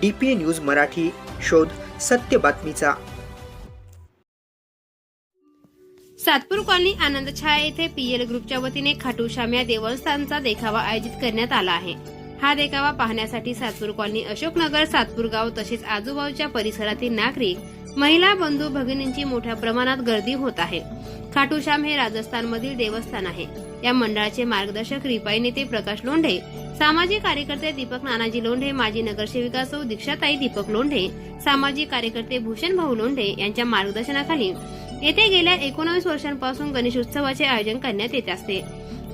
DPA news Marathi शोध सत्य बातमीचा. सातपूर कॉलनी आनंद छाया येथे पीएल ग्रुपच्या वतीने खाटू शाम्या या देवस्थानचा देखावा आयोजित करण्यात आला आहे. हा देखावा पाहण्यासाठी सातपूर कॉलनी अशोकनगर सातपूर गाव तसेच आजूबाजूच्या परिसरातील नागरिक महिला बंधू भगिनींची मोठ्या प्रमाणात गर्दी होत आहे. खाटूश्याम हे राजस्थानमधील देवस्थान आहे. या मंडळाचे मार्गदर्शक रिपाई नेते प्रकाश लोंढे सामाजिक कार्यकर्ते दीपक नानाजी लोंढे माजी नगरसेविका सौ दीक्षाताई दीपक लोंढे सामाजिक कार्यकर्ते भूषण भाऊ लोंढे यांच्या मार्गदर्शनाखाली येथे गेल्या एकोणावीस वर्षांपासून गणेशोत्सवाचे आयोजन करण्यात येत असते.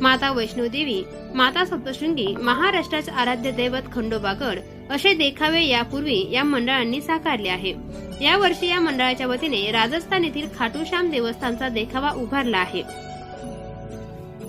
माता वैष्णोदेवी माता सप्तशृंगी महाराष्ट्राचे आराध्य दैवत खंडोबागड असे देखावे यापूर्वी या मंडळांनी साकारले आहे. या वर्षी या मंडळाच्या वतीने राजस्थान येथील खाटूश्याम देवस्थानचा देखावा उभारला आहे.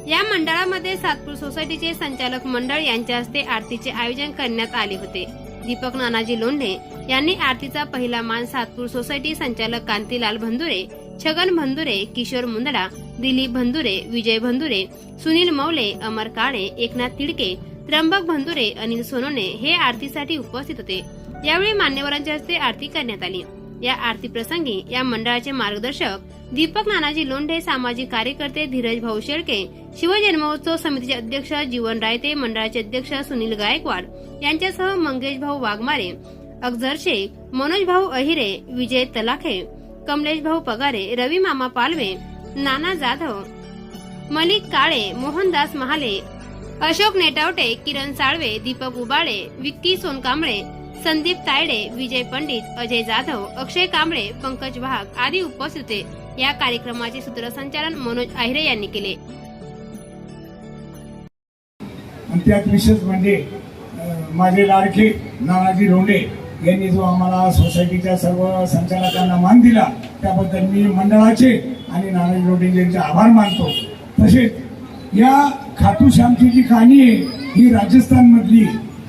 या मंडळामध्ये सातपूर सोसायटीचे संचालक मंडळ यांच्या हस्ते आरतीचे आयोजन करण्यात आले होते. दीपक नानाजी लोंढे यांनी आरतीचा पहिला मान सातपूर सोसायटी संचालक कांतीलाल भंदुरे छगन भंदुरे किशोर मुंदडा दिलीप भंदुरे विजय भंदुरे सुनील मौले अमर काळे एकनाथ तिडके त्र्यंबक भंदुरे अनिल सोनोने हे आरतीसाठी उपस्थित होते. यावेळी मान्यवरांच्या हस्ते आरती करण्यात आली. या आरती प्रसंगी या मंडळाचे मार्गदर्शक दीपक नानाजी लोंढे सामाजिक कार्यकर्ते धीरज भाऊ शेळके शिवजन्मोत्सव समितीचे अध्यक्ष जीवन रायते मंडळाचे अध्यक्ष सुनील गायकवाड यांच्यासह मंगेश भाऊ वाघमारे अगझर शेख मनोज भाऊ अहिरे विजय तलाखे कमलेश भाऊ पगारे रवी मामा पालवे नाना जाधव मलिक काळे मोहनदास महाले अशोक नेटावटे किरण साळवे दीपक उबाळे विक्की सोनकांबळे संदीप तायडे विजय पंडित अजय जाधव अक्षय कांबळे पंकज वाघ आदी उपस्थित होते. या कार्यक्रमाचे सूत्रसंचालन मनोज आहिरे यांनी केले. आणि त्यात विशेष म्हणजे माझे लाडके नानाजी रोंडे यांनी जो आम्हाला सोसायटीच्या सर्व संचालकांना मान दिला त्याबद्दल मी मंडळाचे आणि नानाजी रोंडे यांचे आभार मानतो. तसेच या खाटू श्यामची जी कहाणी आहे ही राजस्थानमधली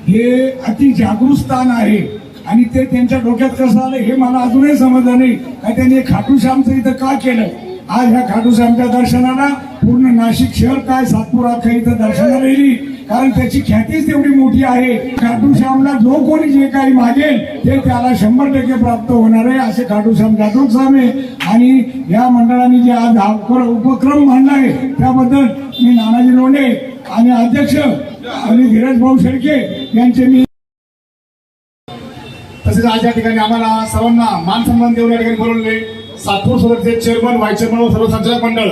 हे अति जागृत स्थान आहे. आणि ते त्यांच्या डोक्यात कसं आलं हे मला अजूनही समजलं नाही. का त्यांनी खाटू श्यामचं इथं का केलं? आज ह्या खाटू श्यामच्या दर्शनाला पूर्ण नाशिक शहर काय सातपूर अख्खा इथं दर्शनाला येईल? कारण त्याची ख्यातीच तेवढी मोठी आहे. खाटूश्यामला जो कोणी जे काही मागेल ते त्याला शंभर टक्के प्राप्त होणार आहे असे खाटूश्याम जाधव साहेब आहे आणि या मंडळाने जे आज हा उपक्रम मांडला आहे त्याबद्दल मी नानाजी लोंढे आणि अध्यक्ष आणि धीरज भाऊ शेळके यांचे मी तसेच आज या ठिकाणी आम्हाला सर्वांना मान सन्मान देऊन या ठिकाणी बोलवले. सातपूर सोलरचे चेअरमन व्हाईस चेअरमन व सर्व संचालक मंडळ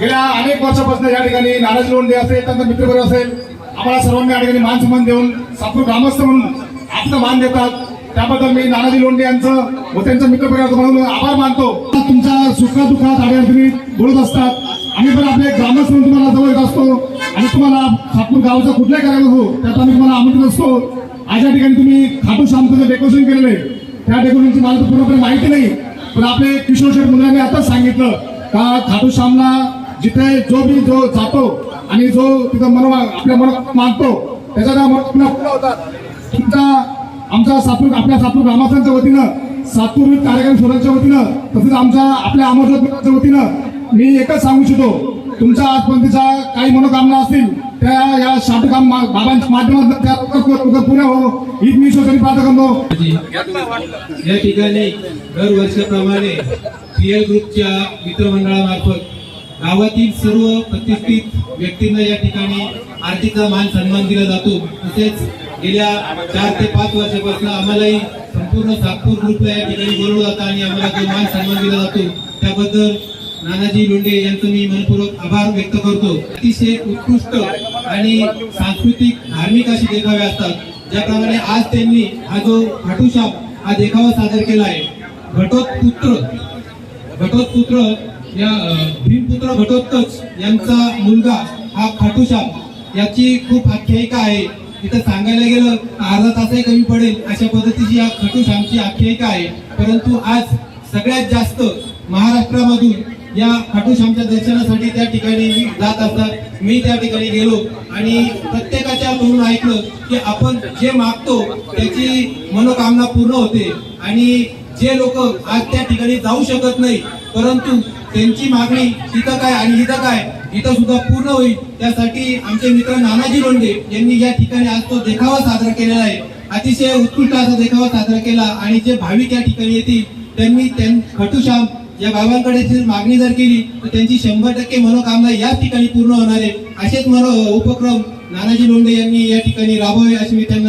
गेल्या अनेक वर्षापासून या ठिकाणी नाराज लोंढे असेल त्यांचा मित्रपरिवार असेल आम्हाला सर्वांनी या ठिकाणी मान सन्मान देऊन सातपूर ग्रामस्थ म्हणून आपलं मान देतात. त्याबद्दल मी नानाजी लोंढे यांचं व त्यांचं मित्रपरिवाराचं म्हणून आभार मानतो. तुमच्या सुखादुखात अडचणीत बोलत असतात. आम्ही पण आपले ग्रामस्थ म्हणून तुम्हाला जवळ येत असतो. आणि तुम्हाला सातपूर गावाचा कुठलाही करायला हो त्यात आम्ही तुम्हाला आमंत्रित असतो. आज या ठिकाणी तुम्ही खाटू शांतचं डेकोरेशन केलेलं आहे. त्या डेकोरेशनची मला तर पूर्णपणे माहिती नाही पण आपले किशोर शेठ मुलांनी आताच सांगितलं का खाटू श्यामला जिथे जो बी जो जातो आणि जो तिथं मनो आपल्या मनोकामना मानतो त्याच्या त्या मनोकामना पूर्ण होतात. तुमचा आमच्या सातूर आपल्या सातूर ग्रामस्थांच्या वतीनं सातूर कार्यक्रम सोडायच्या वतीनं तसेच आमच्या आपल्या अमरनाथच्या वतीनं मी एकच सांगू इच्छितो तुमच्या आजपर्यंतच्या काही मनोकामना असतील त्या या शाटकाम बाबांच्या माध्यमातून त्या लवकर लवकर पुऱ्या हो. हीच मी ईश्वराची प्रार्थना करतो. या ठिकाणी दरवर्षाप्रमाणे पीएल ग्रुपच्या मित्रमंडळामार्फत गावातील सर्व प्रतिष्ठित व्यक्तींना या ठिकाणी आरतीचा मान सन्मान दिला जातो. तसेच गेल्या चार ते पाच वर्षापासून आम्हालाही संपूर्ण सातपूर ग्रुपला या ठिकाणी बोलवलं जातं आणि आम्हाला जो मान सन्मान दिला जातो त्याबद्दल नानाजी लोंढे यांचं मी मनपूर्वक आभार व्यक्त करतो. अतिशय उत्कृष्ट आणि सांस्कृतिक धार्मिक असे देखावे असतात. ज्याप्रमाणे आज त्यांनी हा जो खाटूशाप हा देखावा सादर केला आहे. घटोत्पुत्र घटोत्पुत्र या भीमपुत्र घटोत्कच यांचा मुलगा हा खाटूशाम याची खूप आख्यायिका आहे. इथं सांगायला गेलं अर्धा तासही कमी पडेल अशा पद्धतीची या खाटूशामची आख्यायिका आहे. परंतु आज सगळ्यात जास्त महाराष्ट्रामधून या खाटूश्यामच्या दर्शनासाठी त्या ठिकाणी मी जात असतात मी त्या ठिकाणी गेलो आणि प्रत्येकाच्या म्हणून ऐकलं की आपण जे मागतो त्याची मनोकामना पूर्ण होते. आणि जे लोक आज त्या ठिकाणी जाऊ शकत नाही परंतु त्यांची मागणी तिथं काय आणि इथं काय? इथं सुद्धा पूर्ण होईल. त्यासाठी आमचे मित्र नानाजी लोंढे यांनी या ठिकाणी आज तो देखावा साजरा केलेला आहे. अतिशय उत्कृष्ट असा देखावा साजरा केला आणि जे भाविक या ठिकाणी येतील त्यांनी त्यां खटूश्याम या बाबांकडे मागणी जर केली तर त्यांची शंभर टक्के मनोकामना याच ठिकाणी पूर्ण होणार आहे. असेच मनो उपक्रम नानाजी लोंढे यांनी या ठिकाणी राबवावे असे मी त्यांना